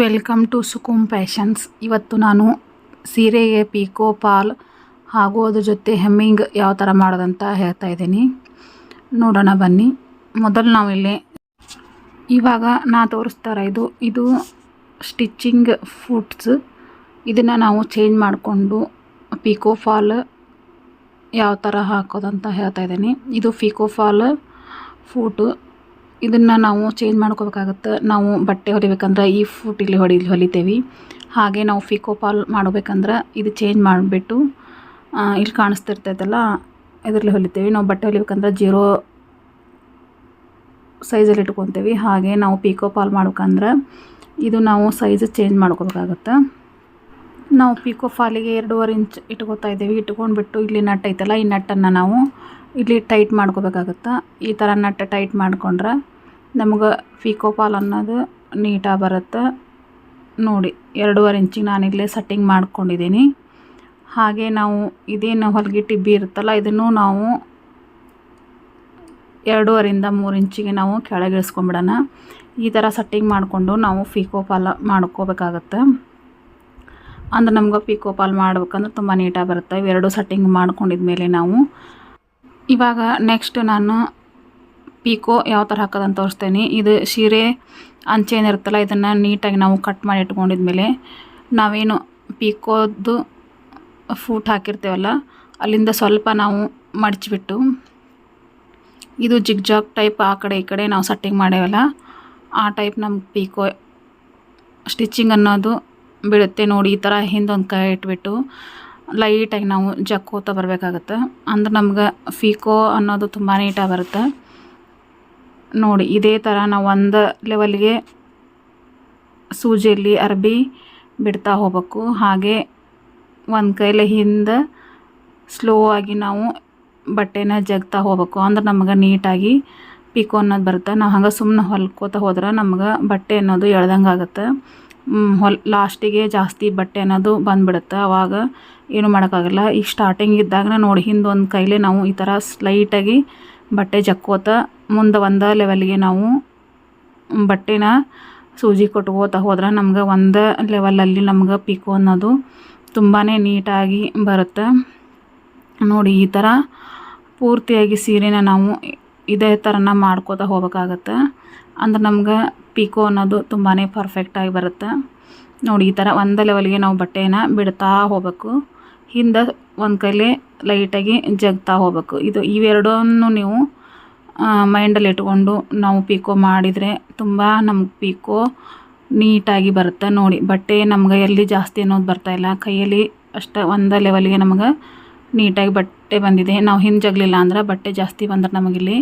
Welcome to ಸುಕುಮ್ fashions ಇವತ್ತು ನಾನು ಸೀರೆಗೆ ಪೀಕೋ ಪಾಲ್ ಹಾಗೂ ಅದ್ರ ಜೊತೆ ಹೆಮ್ಮಿಂಗ್ ಯಾವ ಥರ ಮಾಡೋದಂತ ಹೇಳ್ತಾ ಇದ್ದೀನಿ. ನೋಡೋಣ ಬನ್ನಿ. ಮೊದಲು ನಾವಿಲ್ಲಿ ಇವಾಗ ನಾ ತೋರಿಸ್ತಾರ ಇದು ಇದು ಸ್ಟಿಚ್ಚಿಂಗ್ ಫುಟ್ಸ್ ಇದನ್ನು ನಾವು ಚೇಂಜ್ ಮಾಡಿಕೊಂಡು ಪೀಕೋ ಫಾಲ್ ಯಾವ ಥರ ಹಾಕೋದಂತ ಹೇಳ್ತಾ ಇದ್ದೀನಿ. ಇದು ಪಿಕೋ ಫಾಲ್ ಫೂಟು ಇದನ್ನು ನಾವು ಚೇಂಜ್ ಮಾಡ್ಕೋಬೇಕಾಗತ್ತೆ. ನಾವು ಬಟ್ಟೆ ಹೊಲಿಬೇಕಂದ್ರೆ ಈ ಫೂಟ್ ಇಲ್ಲಿ ಹೊಡಿ, ಹೊಲಿತೇವೆ. ಹಾಗೆ ನಾವು ಫಿಕೋಪಾಲ್ ಮಾಡಬೇಕಂದ್ರೆ ಇದು ಚೇಂಜ್ ಮಾಡಿಬಿಟ್ಟು ಇಲ್ಲಿ ಕಾಣಿಸ್ತಿರ್ತೈತಲ್ಲ, ಇದರಲ್ಲಿ ಹೊಲಿತೇವೆ. ನಾವು ಬಟ್ಟೆ ಹೊಲಿಬೇಕಂದ್ರೆ ಜೀರೋ ಸೈಜಲ್ಲಿ ಇಟ್ಕೊತೇವೆ. ಹಾಗೆ ನಾವು ಪಿಕೋ ಪಾಲ್ ಮಾಡ್ಬೇಕಂದ್ರೆ ಇದು ನಾವು ಸೈಜ್ ಚೇಂಜ್ ಮಾಡ್ಕೋಬೇಕಾಗತ್ತೆ. ನಾವು ಪಿಕೋ ಫಾಲಿಗೆ ಎರಡೂವರೆ ಇಂಚ್ ಇಟ್ಕೋತಾ ಇದ್ದೀವಿ. ಇಟ್ಕೊಂಡ್ಬಿಟ್ಟು ಇಲ್ಲಿ ನಟ್ ಐತಲ್ಲ, ಈ ನಟ್ಟನ್ನು ನಾವು ಇಲ್ಲಿ ಟೈಟ್ ಮಾಡ್ಕೋಬೇಕಾಗತ್ತೆ. ಈ ಥರ ನಟ್ ಟೈಟ್ ಮಾಡ್ಕೊಂಡ್ರೆ ನಮ್ಗೆ ಫಿಕೋ ಪಾಲ್ ಅನ್ನೋದು ನೀಟಾಗಿ ಬರುತ್ತೆ. ನೋಡಿ, ಎರಡೂವರೆ ಇಂಚಿಗೆ ನಾನಿಲ್ಲೇ ಸೆಟ್ಟಿಂಗ್ ಮಾಡ್ಕೊಂಡಿದ್ದೀನಿ. ಹಾಗೆ ನಾವು ಇದೇನು ಹೊಲಿಗೆ ಟಿಬ್ಬಿ ಇರುತ್ತಲ್ಲ, ಇದನ್ನು ನಾವು ಎರಡೂವರೆಯಿಂದ ಮೂರು ಇಂಚಿಗೆ ನಾವು ಕೆಳಗೆ ಇಳಿಸ್ಕೊಂಬಿಡೋಣ. ಈ ಥರ ಸೆಟ್ಟಿಂಗ್ ಮಾಡಿಕೊಂಡು ನಾವು ಫಿಕೋ ಪಾಲ್ ಮಾಡ್ಕೋಬೇಕಾಗತ್ತೆ. ಅಂದ್ರೆ ನಮ್ಗೆ ಪಿಕೋ ಪಾಲ್ ಮಾಡ್ಬೇಕಂದ್ರೆ ತುಂಬ ನೀಟಾಗಿ ಬರುತ್ತೆ. ಇವೆರಡು ಸೆಟ್ಟಿಂಗ್ ಮಾಡ್ಕೊಂಡಿದ್ಮೇಲೆ ನಾವು. ಇವಾಗ ನೆಕ್ಸ್ಟ್ ನಾನು ಪೀಕೋ ಯಾವ ಥರ ಹಾಕೋದಂತ ತೋರಿಸ್ತೇನೆ. ಇದು ಸೀರೆ ಅಂಚೆ ಏನಿರುತ್ತಲ್ಲ ಇದನ್ನು ನೀಟಾಗಿ ನಾವು ಕಟ್ ಮಾಡಿ ಇಟ್ಕೊಂಡಿದ್ಮೇಲೆ ನಾವೇನು ಪೀಕೋದು ಫೂಟ್ ಹಾಕಿರ್ತೇವಲ್ಲ, ಅಲ್ಲಿಂದ ಸ್ವಲ್ಪ ನಾವು ಮಡಚಿಬಿಟ್ಟು ಇದು ಜಿಗ್ಜಾಗ್ ಟೈಪ್ ಆ ಕಡೆ ಈ ಕಡೆ ನಾವು ಸೆಟ್ಟಿಂಗ್ ಮಾಡೇವಲ್ಲ, ಆ ಟೈಪ್ ನಮ್ಗೆ ಪೀಕೋ ಸ್ಟಿಚಿಂಗ್ ಅನ್ನೋದು ಬೀಳುತ್ತೆ ನೋಡಿ, ಈ ಥರ ಹಿಂದೊಂದು ಕೈ ಇಟ್ಬಿಟ್ಟು ಲೈಟಾಗಿ ನಾವು ಜಕ್ಕೋತ ಬರಬೇಕಾಗತ್ತೆ. ಅಂದ್ರೆ ನಮ್ಗೆ ಫೀಕೋ ಅನ್ನೋದು ತುಂಬ ನೀಟಾಗಿ ಬರುತ್ತೆ. ನೋಡಿ, ಇದೇ ಥರ ನಾವು ಒಂದು ಲೆವೆಲ್ಗೆ ಸೂಜಿಯಲ್ಲಿ ಅರ್ಬಿ ಬಿಡ್ತಾ ಹೋಗ್ಬೇಕು. ಹಾಗೆ ಒಂದು ಕೈಲಿ ಹಿಂದೆ ಸ್ಲೋ ಆಗಿ ನಾವು ಬಟ್ಟೆನ ಜಗ್ತಾ ಹೋಗ್ಬೇಕು. ಅಂದ್ರೆ ನಮಗೆ ನೀಟಾಗಿ ಪಿಕೋ ಅನ್ನೋದು ಬರುತ್ತೆ. ನಾವು ಹಂಗೆ ಸುಮ್ಮನೆ ಹೊಲ್ಕೋತ ಹೋದ್ರೆ ನಮ್ಗೆ ಬಟ್ಟೆ ಅನ್ನೋದು ಎಳ್ದಂಗೆ ಆಗುತ್ತೆ. ಹೊಲ್ ಲಾಸ್ಟಿಗೆ ಜಾಸ್ತಿ ಬಟ್ಟೆ ಅನ್ನೋದು ಬಂದುಬಿಡುತ್ತೆ. ಅವಾಗ ಏನು ಮಾಡೋಕ್ಕಾಗಲ್ಲ. ಈಗ ಸ್ಟಾರ್ಟಿಂಗ್ ಇದ್ದಾಗ ನೋಡಿ ಹಿಂದೆ ಒಂದು ಕೈಲೇ ನಾವು ಈ ಥರ ಸ್ಲೈಟಾಗಿ ಬಟ್ಟೆ ಜಕ್ಕೋತ ಮುಂದೆ ಒಂದು ಲೆವೆಲ್ಗೆ ನಾವು ಬಟ್ಟೆನ ಸೂಜಿ ಕೊಟ್ಕೋತ ಹೋದ್ರೆ ನಮ್ಗೆ ಒಂದು ಲೆವೆಲಲ್ಲಿ ನಮ್ಗೆ ಪಿಕೋ ಅನ್ನೋದು ತುಂಬಾ ನೀಟಾಗಿ ಬರುತ್ತೆ. ನೋಡಿ, ಈ ಥರ ಪೂರ್ತಿಯಾಗಿ ಸೀರೆನ ನಾವು ಇದೇ ಥರನ ಮಾಡ್ಕೋತ ಹೋಗ್ಬೇಕಾಗತ್ತೆ. ಅಂದ್ರೆ ನಮ್ಗೆ ಪಿಕೋ ಅನ್ನೋದು ತುಂಬಾ ಪರ್ಫೆಕ್ಟಾಗಿ ಬರುತ್ತೆ. ನೋಡಿ, ಈ ಥರ ಒಂದು ಲೆವೆಲ್ಗೆ ನಾವು ಬಟ್ಟೆನ ಬಿಡ್ತಾ ಹೋಗ್ಬೇಕು. ಹಿಂದೆ ಒಂದು ಕೈಲಿ ಲೈಟಾಗಿ ಜಗ್ತಾ ಹೋಗ್ಬೇಕು. ಇದು ಇವೆರಡನ್ನು ನೀವು ಮೈಂಡಲ್ಲಿ ಇಟ್ಕೊಂಡು ನಾವು ಪಿಕೋ ಮಾಡಿದರೆ ತುಂಬ ನಮ್ಗೆ ಪಿಕೋ ನೀಟಾಗಿ ಬರುತ್ತೆ ನೋಡಿ. ಬಟ್ಟೆ ನಮ್ಗೆ ಎಲ್ಲಿ ಜಾಸ್ತಿ ಅನ್ನೋದು ಬರ್ತಾಯಿಲ್ಲ ಕೈಯಲ್ಲಿ ಅಷ್ಟು ಒಂದು ಲೆವೆಲ್ಗೆ ನಮ್ಗೆ ನೀಟಾಗಿ ಬಟ್ಟೆ ಬಂದಿದೆ. ನಾವು ಹಿಂದೆ ಜಗ್ಲಿಲ್ಲ ಅಂದ್ರೆ ಬಟ್ಟೆ ಜಾಸ್ತಿ ಬಂದ್ರೆ ನಮಗಿಲ್ಲಿ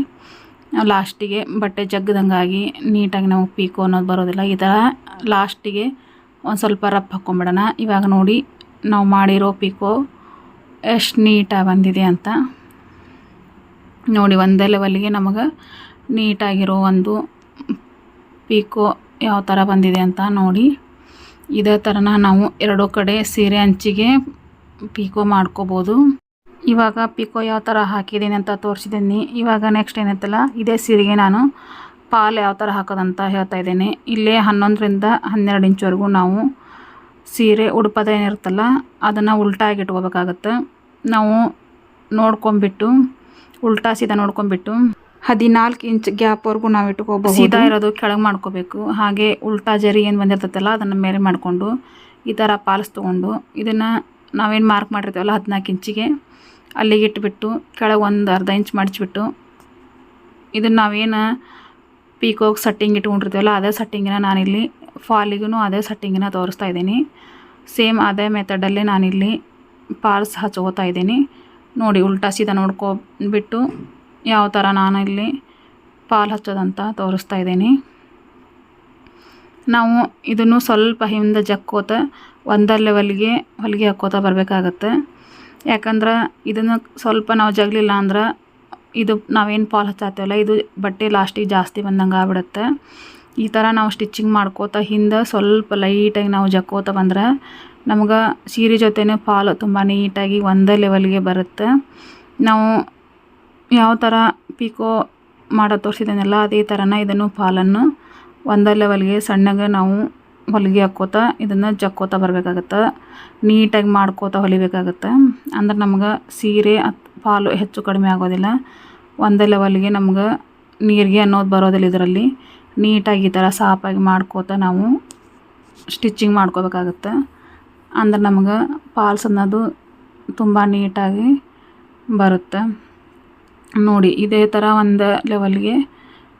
ಲಾಸ್ಟಿಗೆ ಬಟ್ಟೆ ಜಗ್ಗದಂಗಾಗಿ ನೀಟಾಗಿ ನಮಗೆ ಪೀಕು ಅನ್ನೋದು ಬರೋದಿಲ್ಲ. ಈ ಥರ ಲಾಸ್ಟಿಗೆ ಒಂದು ಸ್ವಲ್ಪ ರಫ್ ಹಾಕ್ಕೊಂಬಿಡೋಣ ಇವಾಗ ನೋಡಿ, ನಾವು ಮಾಡಿರೋ ಪೀಕೋ ಎಷ್ಟು ನೀಟಾಗಿ ಬಂದಿದೆ ಅಂತ. ನೋಡಿ, ಒಂದೇ ಲೆವೆಲ್ಗೆ ನಮಗೆ ನೀಟಾಗಿರೋ ಒಂದು ಪಿಕೋ ಯಾವ ಥರ ಬಂದಿದೆ ಅಂತ ನೋಡಿ. ಇದೇ ಥರನ ನಾವು ಎರಡೂ ಕಡೆ ಸೀರೆ ಹಂಚಿಗೆ ಪಿಕೋ ಮಾಡ್ಕೋಬೋದು. ಇವಾಗ ಪಿಕೋ ಯಾವ ಥರ ಹಾಕಿದ್ದೀನಿ ಅಂತ ತೋರಿಸಿದ್ದೀನಿ ಇವಾಗ ನೆಕ್ಸ್ಟ್ ಏನೈತಲ್ಲ, ಇದೇ ಸೀರೆಗೆ ನಾನು ಪಾಲ್ ಯಾವ ಥರ ಹಾಕೋದಂತ ಹೇಳ್ತಾ ಇದ್ದೀನಿ. ಇಲ್ಲೇ ಹನ್ನೊಂದರಿಂದ ಹನ್ನೆರಡು ಇಂಚ್ವರೆಗೂ ನಾವು ಸೀರೆ ಉಡುಪದ ಏನಿರುತ್ತಲ್ಲ, ಅದನ್ನು ಉಲ್ಟಾಗಿ ಇಟ್ಕೋಬೇಕಾಗತ್ತೆ. ನಾವು ನೋಡ್ಕೊಂಬಿಟ್ಟು ಉಲ್ಟಾ ಸೀದಾ ನೋಡ್ಕೊಂಡ್ಬಿಟ್ಟು ಹದಿನಾಲ್ಕು ಇಂಚ್ ಗ್ಯಾಪ್ವರೆಗೂ ನಾವು ಇಟ್ಕೋಬಹುದು. ಸೀದಾ ಇರೋದು ಕೆಳಗೆ ಮಾಡ್ಕೋಬೇಕು. ಹಾಗೆ ಉಲ್ಟಾ ಜರಿ ಏನು ಬಂದಿರ್ತೈತಲ್ಲ, ಅದನ್ನು ಮೇಲೆ ಮಾಡಿಕೊಂಡು ಈ ಥರ ಪಾಲ್ಸ್ ತೊಗೊಂಡು ಇದನ್ನು ನಾವೇನು ಮಾರ್ಕ್ ಮಾಡಿರ್ತೀವಲ್ಲ ಹದಿನಾಲ್ಕು ಇಂಚಿಗೆ ಅಲ್ಲಿಗೆ ಇಟ್ಬಿಟ್ಟು ಕೆಳಗೆ ಒಂದು ಅರ್ಧ ಇಂಚ್ ಮಡಚಿಬಿಟ್ಟು ಇದನ್ನು ನಾವೇನು ಪೀಕೋಗಿ ಸಟ್ಟಿಂಗ್ ಇಟ್ಕೊಂಡಿರ್ತೀವಲ್ಲ, ಅದೇ ಸಟ್ಟಿಂಗಿನ ನಾನಿಲ್ಲಿ ಫಾಲಿಗೂ ಅದೇ ಸಟ್ಟಿಂಗಿನ ತೋರಿಸ್ತಾ ಇದ್ದೀನಿ. ಸೇಮ್ ಅದೇ ಮೆಥಡಲ್ಲೇ ನಾನಿಲ್ಲಿ ಪಾಲ್ಸ್ ಹಚ್ಕೋತಾ ಇದ್ದೀನಿ. ನೋಡಿ ಉಲ್ಟಾ ಸೀದಾ ನೋಡ್ಕೊಬಿಟ್ಟು ಯಾವ ಥರ ನಾನು ಇಲ್ಲಿ ಪಾಲ್ ಹಚ್ಚೋದಂತ ತೋರಿಸ್ತಾ ಇದ್ದೀನಿ. ನಾವು ಇದನ್ನು ಸ್ವಲ್ಪ ಹಿಂದೆ ಜಕ್ಕೋತ ಒಂದಲ್ಲೇ ಹೊಲಿಗೆ ಹೊಲಿಗೆ ಹಾಕೋತ ಬರಬೇಕಾಗತ್ತೆ. ಯಾಕಂದ್ರೆ ಇದನ್ನು ಸ್ವಲ್ಪ ನಾವು ಜಗಲಿಲ್ಲ ಅಂದ್ರೆ ಇದು ನಾವೇನು ಪಾಲ್ ಹಚ್ಚಾತೀವಲ್ಲ, ಇದು ಬಟ್ಟೆ ಲಾಸ್ಟಿಗೆ ಜಾಸ್ತಿ ಬಂದಂಗೆ ಆಗ್ಬಿಡುತ್ತೆ. ಈ ಥರ ನಾವು ಸ್ಟಿಚ್ಚಿಂಗ್ ಮಾಡ್ಕೋತ ಹಿಂದೆ ಸ್ವಲ್ಪ ಲೈಟಾಗಿ ನಾವು ಜಕ್ಕೋತ ಬಂದ್ರೆ ನಮ್ಗೆ ಸೀರೆ ಜೊತೆನೇ ಪಾಲು ತುಂಬ ನೀಟಾಗಿ ಒಂದೇ ಲೆವೆಲ್ಗೆ ಬರುತ್ತೆ. ನಾವು ಯಾವ ಥರ ಪಿಕೋ ಮಾಡೋ ತೋರಿಸಿದ್ದೇನಲ್ಲ ಅದೇ ಥರನೇ ಇದನ್ನು ಪಾಲನ್ನು ಒಂದೇ ಲೆವೆಲ್ಗೆ ಸಣ್ಣಗೆ ನಾವು ಹೊಲಿಗೆ ಹಾಕ್ಕೋತ ಇದನ್ನು ಜಕ್ಕೋತ ಬರಬೇಕಾಗತ್ತೆ. ನೀಟಾಗಿ ಮಾಡ್ಕೋತ ಹೊಲಿಬೇಕಾಗತ್ತೆ. ಅಂದ್ರೆ ನಮ್ಗೆ ಸೀರೆ ಅತ್ ಪಾಲು ಹೆಚ್ಚು ಕಡಿಮೆ ಆಗೋದಿಲ್ಲ. ಒಂದೇ ಲೆವೆಲ್ಗೆ ನಮ್ಗೆ ನೀರಿಗೆ ಅನ್ನೋದು ಬರೋದಿಲ್ಲ ಇದರಲ್ಲಿ. ನೀಟಾಗಿ ಈ ಥರ ಸಾಫಾಗಿ ಮಾಡ್ಕೋತ ನಾವು ಸ್ಟಿಚ್ಚಿಂಗ್ ಮಾಡ್ಕೋಬೇಕಾಗತ್ತೆ. ಅಂದ್ರೆ ನಮಗೆ ಪಾಲ್ಸ್ ಅನ್ನೋದು ತುಂಬ ನೀಟಾಗಿ ಬರುತ್ತೆ. ನೋಡಿ, ಇದೇ ಥರ ಒಂದು ಲೆವೆಲ್ಗೆ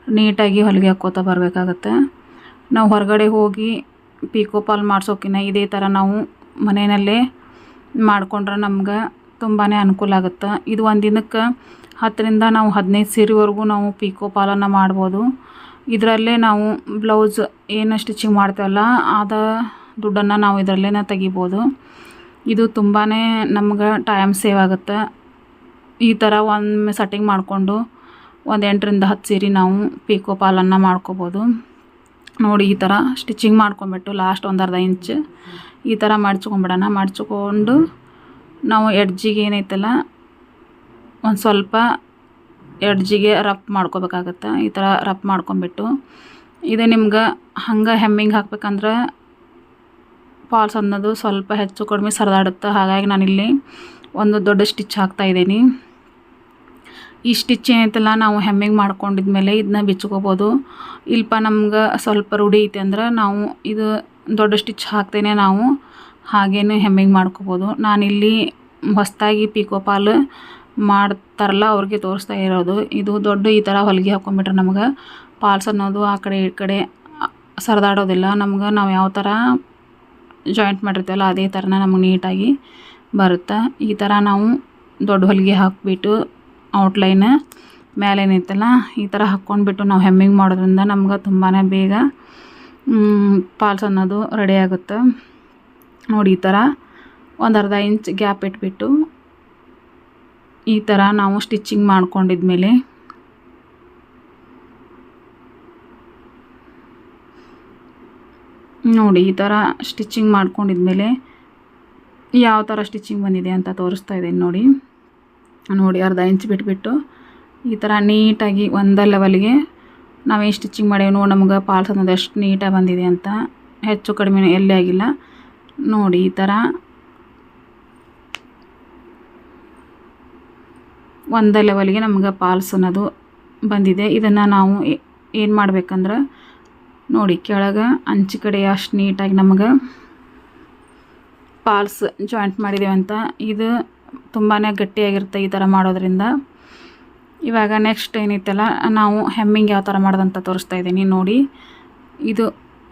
ನೀಟಾಗಿ ಹೊಲಿಗೆ ಹಾಕ್ಕೋತ ಬರಬೇಕಾಗತ್ತೆ. ನಾವು ಹೊರಗಡೆ ಹೋಗಿ ಪಿಕೋ ಪಾಲ್ ಮಾಡ್ಸೋಕ್ಕಿಂತ ಇದೇ ಥರ ನಾವು ಮನೆಯಲ್ಲೇ ಮಾಡ್ಕೊಂಡ್ರೆ ನಮ್ಗೆ ತುಂಬಾ ಅನುಕೂಲ ಆಗುತ್ತೆ. ಇದು ಒಂದು ದಿನಕ್ಕೆ ಹತ್ತರಿಂದ ನಾವು ಹದಿನೈದು ಸೀರೆವರೆಗೂ ನಾವು ಪೀಕೋ ಪಾಲನ್ನು ಮಾಡ್ಬೋದು. ಇದರಲ್ಲೇ ನಾವು ಬ್ಲೌಸ್ ಏನು ಸ್ಟಿಚಿಂಗ್ ಮಾಡ್ತೇವಲ್ಲ ಆದ ದುಡ್ಡನ್ನು ನಾವು ಇದರಲ್ಲೇ ತೆಗಿಬೋದು. ಇದು ತುಂಬಾ ನಮ್ಗೆ ಟೈಮ್ ಸೇವ್ ಆಗುತ್ತೆ. ಈ ಥರ ಒಮ್ಮೆ ಸೆಟ್ಟಿಂಗ್ ಮಾಡಿಕೊಂಡು ಒಂದು ಎಂಟರಿಂದ ಹತ್ತು ಸೀರೆ ನಾವು ಪೀಕೋ ಪಾಲನ್ನು ಮಾಡ್ಕೋಬೋದು. ನೋಡಿ ಈ ಥರ ಸ್ಟಿಚಿಂಗ್ ಮಾಡ್ಕೊಂಬಿಟ್ಟು ಲಾಸ್ಟ್ ಒಂದು ಅರ್ಧ ಇಂಚ್ ಈ ಥರ ಮಡ್ಚ್ಕೊಂಬಿಡೋಣ ಮಾಡ್ಚ್ಕೊಂಡು ನಾವು ಎಡ್ಜಿಗೆ ಏನೈತಲ್ಲ, ಒಂದು ಸ್ವಲ್ಪ ಎಡ್ಜಿಗೆ ರಫ್ ಮಾಡ್ಕೋಬೇಕಾಗತ್ತೆ. ಈ ಥರ ರಫ್ ಮಾಡ್ಕೊಂಬಿಟ್ಟು ಇದು ನಿಮ್ಗೆ ಹಂಗೆ ಹೆಮ್ಮಿಂಗ್ ಹಾಕ್ಬೇಕಂದ್ರೆ ಫಾಲ್ಸ್ ಅನ್ನೋದು ಸ್ವಲ್ಪ ಹೆಚ್ಚು ಕಡಿಮೆ ಸರಿದಾಡುತ್ತೆ. ಹಾಗಾಗಿ ನಾನಿಲ್ಲಿ ಒಂದು ದೊಡ್ಡ ಸ್ಟಿಚ್ ಹಾಕ್ತಾ ಇದ್ದೀನಿ. ಈ ಸ್ಟಿಚ್ ಏನೈತಲ್ಲ, ನಾವು ಹೆಮ್ಮಿಂಗ್ ಮಾಡ್ಕೊಂಡಿದ್ಮೇಲೆ ಇದನ್ನ ಬಿಚ್ಕೋಬೋದು. ಇಲ್ಪ ನಮ್ಗೆ ಸ್ವಲ್ಪ ರೂಢಿ ಐತೆ ಅಂದ್ರೆ ನಾವು ಇದು ದೊಡ್ಡ ಸ್ಟಿಚ್ ಹಾಕ್ತೇನೆ ನಾವು, ಹಾಗೇನೆ ಹೆಮ್ಮಿಂಗ್ ಮಾಡ್ಕೋಬೋದು. ನಾನಿಲ್ಲಿ ಹೊಸದಾಗಿ ಪಿಕೋ ಪಾಲ್ ಮಾಡ್ತಾರಲ್ಲ, ಅವ್ರಿಗೆ ತೋರಿಸ್ತಾ ಇರೋದು. ಇದು ದೊಡ್ಡ ಈ ಥರ ಹೊಲಿಗೆ ಹಾಕ್ಕೊಂಬಿಟ್ರೆ ನಮ್ಗೆ ಪಾಲ್ಸ್ ಅನ್ನೋದು ಆ ಕಡೆ ಈ ಕಡೆ ಸರಿದಾಡೋದಿಲ್ಲ. ನಮ್ಗೆ ನಾವು ಯಾವ ಥರ ಜಾಯಿಂಟ್ ಮಾಡಿರ್ತೀವಲ್ಲ, ಅದೇ ಥರನ ನಮಗೆ ನೀಟಾಗಿ ಬರುತ್ತೆ? ಈ ಥರ ನಾವು ದೊಡ್ಡ ಹೊಲಿಗೆ ಹಾಕಿಬಿಟ್ಟು ಔಟ್ಲೈನ್ ಮೇಲೆ ಏನೈತಲ್ಲ, ಈ ಥರ ಹಾಕ್ಕೊಂಡ್ಬಿಟ್ಟು ನಾವು ಹೆಮ್ಮಿಂಗ್ ಮಾಡೋದ್ರಿಂದ ನಮ್ಗೆ ತುಂಬಾ ಬೇಗ ಪಾಲ್ಸ್ ಅನ್ನೋದು ರೆಡಿ ಆಗುತ್ತೆ. ನೋಡಿ, ಈ ಥರ ಒಂದು ಅರ್ಧ ಇಂಚ್ ಗ್ಯಾಪ್ ಇಟ್ಬಿಟ್ಟು ಈ ಥರ ನಾವು ಸ್ಟಿಚ್ಚಿಂಗ್ ಮಾಡ್ಕೊಂಡಿದ್ಮೇಲೆ ನೋಡಿ, ಈ ಥರ ಸ್ಟಿಚ್ಚಿಂಗ್ ಮಾಡ್ಕೊಂಡಿದ್ಮೇಲೆ ಯಾವ ಥರ ಸ್ಟಿಚ್ಚಿಂಗ್ ಬಂದಿದೆ ಅಂತ ತೋರಿಸ್ತಾ ಇದ್ದೀನಿ ನೋಡಿ. ನೋಡಿ, ಅರ್ಧ ಇಂಚ್ ಬಿಟ್ಬಿಟ್ಟು ಈ ಥರ ನೀಟಾಗಿ ಒಂದೇ ಲೆವೆಲ್ಗೆ ನಾವೇನು ಸ್ಟಿಚ್ಚಿಂಗ್ ಮಾಡೇವೋ ನಮ್ಗೆ ಪಾಲ್ಸ್ ಅನ್ನೋದು ಎಷ್ಟು ನೀಟಾಗಿ ಬಂದಿದೆ ಅಂತ ಹೆಚ್ಚು ಕಡಿಮೆ ಎಲ್ಲಿ ಆಗಿಲ್ಲ. ನೋಡಿ, ಈ ಥರ ಒಂದೇ ಲೆವೆಲ್ಗೆ ನಮ್ಗೆ ಪಾಲ್ಸ್ ಅನ್ನೋದು ಬಂದಿದೆ. ಇದನ್ನು ನಾವು ಏನು ಮಾಡ್ಬೇಕಂದ್ರೆ ನೋಡಿ, ಕೆಳಗೆ ಅಂಚು ಕಡೆ ಅಷ್ಟು ನೀಟಾಗಿ ನಮಗೆ ಪಾಲ್ಸ್ ಜಾಯಿಂಟ್ ಮಾಡಿದ್ದೇವೆ ಅಂತ. ಇದು ತುಂಬಾ ಗಟ್ಟಿಯಾಗಿರುತ್ತೆ ಈ ಥರ ಮಾಡೋದ್ರಿಂದ. ಇವಾಗ ನೆಕ್ಸ್ಟ್ ಏನೈತಲ್ಲ ನಾವು ಹೆಮ್ಮಿಂಗ್ ಯಾವ ಥರ ಮಾಡೋದಂತ ತೋರಿಸ್ತಾ ಇದ್ದೀನಿ ನೋಡಿ. ಇದು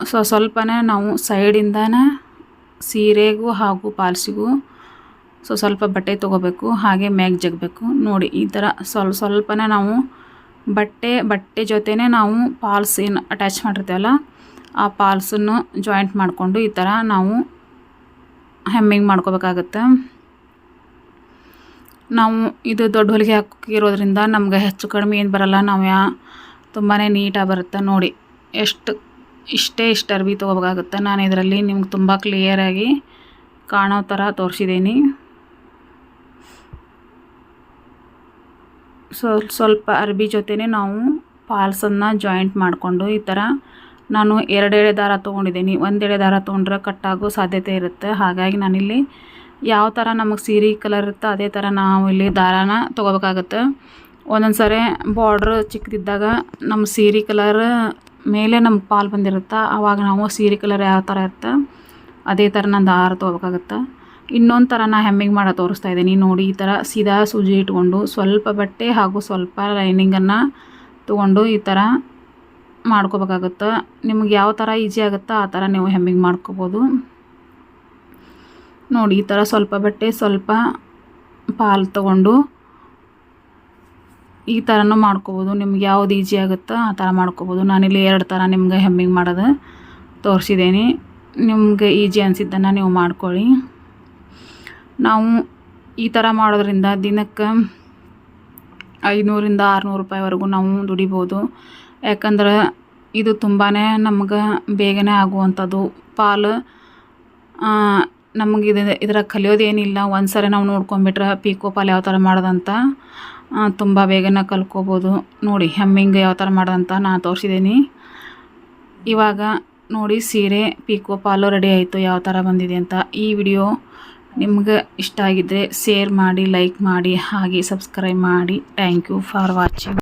ಸೊ, ಸ್ವಲ್ಪನೇ ನಾವು ಸೈಡಿಂದನೇ ಸೀರೆಗೂ ಹಾಗೂ ಪಾಲ್ಸಿಗೂ ಸೊ, ಸ್ವಲ್ಪ ಬಟ್ಟೆ ತೊಗೋಬೇಕು, ಹಾಗೆ ಮ್ಯಾಗ್ ಜಗಬೇಕು. ನೋಡಿ, ಈ ಥರ ಸ್ವಲ್ಪ ಸ್ವಲ್ಪನೇ ನಾವು ಬಟ್ಟೆ ಬಟ್ಟೆ ಜೊತೆನೇ ನಾವು ಪಾಲ್ಸ್ ಏನು ಅಟ್ಯಾಚ್ ಮಾಡಿರ್ತೀವಲ್ಲ, ಆ ಪಾಲ್ಸನ್ನು ಜಾಯಿಂಟ್ ಮಾಡಿಕೊಂಡು ಈ ಥರ ನಾವು ಹೆಮ್ಮಿಂಗ್ ಮಾಡ್ಕೋಬೇಕಾಗತ್ತೆ. ನಾವು ಇದು ದೊಡ್ಡ ಹೊಲಿಗೆ ಹಾಕಿರೋದ್ರಿಂದ ನಮ್ಗೆ ಹೆಚ್ಚು ಕಡಿಮೆ ಏನು ಬರಲ್ಲ, ನಾವು ಯಾ ತುಂಬಾ ನೀಟಾಗಿ ಬರುತ್ತೆ. ನೋಡಿ, ಎಷ್ಟು, ಇಷ್ಟೇ ಇಷ್ಟು ಅರ್ಬಿ ತೊಗೋಬೇಕಾಗುತ್ತೆ. ನಾನು ಇದರಲ್ಲಿ ನಿಮ್ಗೆ ತುಂಬ ಕ್ಲಿಯರಾಗಿ ಕಾಣೋ ಥರ ತೋರಿಸಿದ್ದೀನಿ ಸ್ವಲ್ಪ ಸ್ವಲ್ಪ ಅರ್ಬಿ ಜೊತೆನೇ ನಾವು ಪಾಲ್ಸನ್ನು ಜಾಯಿಂಟ್ ಮಾಡಿಕೊಂಡು ಈ ಥರ ನಾನು ಎರಡೆಳೆ ದಾರ ತೊಗೊಂಡಿದ್ದೀನಿ. ಒಂದೆಳೆ ದಾರ ತೊಗೊಂಡ್ರೆ ಕಟ್ಟಾಗೋ ಸಾಧ್ಯತೆ ಇರುತ್ತೆ. ಹಾಗಾಗಿ ನಾನಿಲ್ಲಿ ಯಾವ ಥರ ನಮಗೆ ಸೀರೆ ಕಲರ್ ಇರುತ್ತೋ ಅದೇ ಥರ ನಾವು ಇಲ್ಲಿ ದಾರಾನ ತೊಗೋಬೇಕಾಗತ್ತೆ. ಒಂದೊಂದು ಸರಿ ಬಾರ್ಡ್ರ್ ಚಿಕ್ಕದಿದ್ದಾಗ ನಮ್ಮ ಸೀರೆ ಕಲರ್ ಮೇಲೆ ನಮ್ಗೆ ಪಾಲ್ ಬಂದಿರುತ್ತೆ ಆವಾಗ ನಾವು ಸೀರೆ ಕಲರ್ ಯಾವ ಥರ ಇರುತ್ತೆ ಅದೇ ಥರ ನಾನು ದಾರ ತೊಗೋಬೇಕಾಗತ್ತೆ. ಇನ್ನೊಂದು ಥರ ನಾ ಹೆಮ್ಮಿಂಗ್ ಮಾಡೋ ತೋರಿಸ್ತಾ ಇದ್ದೀನಿ. ನೋಡಿ, ಈ ಥರ ಸೀದಾ ಸೂಜಿ ಇಟ್ಕೊಂಡು ಸ್ವಲ್ಪ ಬಟ್ಟೆ ಹಾಗೂ ಸ್ವಲ್ಪ ಲೈನಿಂಗನ್ನು ತೊಗೊಂಡು ಈ ಥರ ಮಾಡ್ಕೋಬೇಕಾಗುತ್ತೆ. ನಿಮ್ಗೆ ಯಾವ ಥರ ಈಸಿ ಆಗುತ್ತೋ, ಆ ಥರ ನೀವು ಹೆಮ್ಮಿಂಗ್ ಮಾಡ್ಕೋಬೋದು. ನೋಡಿ, ಈ ಥರ ಸ್ವಲ್ಪ ಬಟ್ಟೆ, ಸ್ವಲ್ಪ ಪಾಲ್ ತೊಗೊಂಡು ಈ ಥರನೂ ಮಾಡ್ಕೋಬೋದು. ನಿಮ್ಗೆ ಯಾವ್ದು ಈಜಿ ಆಗುತ್ತೋ, ಆ ಥರ ಮಾಡ್ಕೋಬೋದು. ನಾನಿಲ್ಲಿ ಎರಡು ಥರ ನಿಮ್ಗೆ ಹೆಮ್ಮಿಂಗ್ ಮಾಡೋದು ತೋರಿಸಿದ್ದೀನಿ ನಿಮ್ಗೆ ಈಜಿ ಅನಿಸಿದ್ದನ್ನು ನೀವು ಮಾಡ್ಕೊಳ್ಳಿ. ನಾವು ಈ ಥರ ಮಾಡೋದ್ರಿಂದ ದಿನಕ್ಕೆ ಐನೂರಿಂದ ಆರುನೂರು ರೂಪಾಯಿವರೆಗೂ ನಾವು ದುಡಿಬೋದು. ಯಾಕಂದ್ರೆ ಇದು ತುಂಬಾ ನಮ್ಗೆ ಬೇಗನೆ ಆಗುವಂಥದ್ದು. ಪಾಲು ನಮಗೆ ಇದು, ಇದರ ಕಲಿಯೋದೇನಿಲ್ಲ. ಒಂದು ಸರಿ ನಾವು ನೋಡ್ಕೊಂಬಿಟ್ರೆ ಪೀಕೋ ಪಾಲ್ ಯಾವ ಥರ ಮಾಡೋದಂತ ತುಂಬ ಬೇಗನೆ ಕಲ್ತ್ಕೋಬೋದು. ನೋಡಿ, ಹೆಮ್ಮಿಂಗ್ ಯಾವ ಥರ ಮಾಡೋದಂತ ನಾನು ತೋರಿಸಿದ್ದೀನಿ. ಇವಾಗ ನೋಡಿ, ಸೀರೆ, ಪೀಕೋ ಪಾಲು ರೆಡಿ ಆಯಿತು, ಯಾವ ಥರ ಬಂದಿದೆ ಅಂತ. ಈ ವಿಡಿಯೋ ನಿಮ್ಗೆ ಇಷ್ಟ ಆಗಿದ್ದರೆ ಶೇರ್ ಮಾಡಿ ಲೈಕ್ ಮಾಡಿ ಹಾಗೆ ಸಬ್ಸ್ಕ್ರೈಬ್ ಮಾಡಿ. Thank you for watching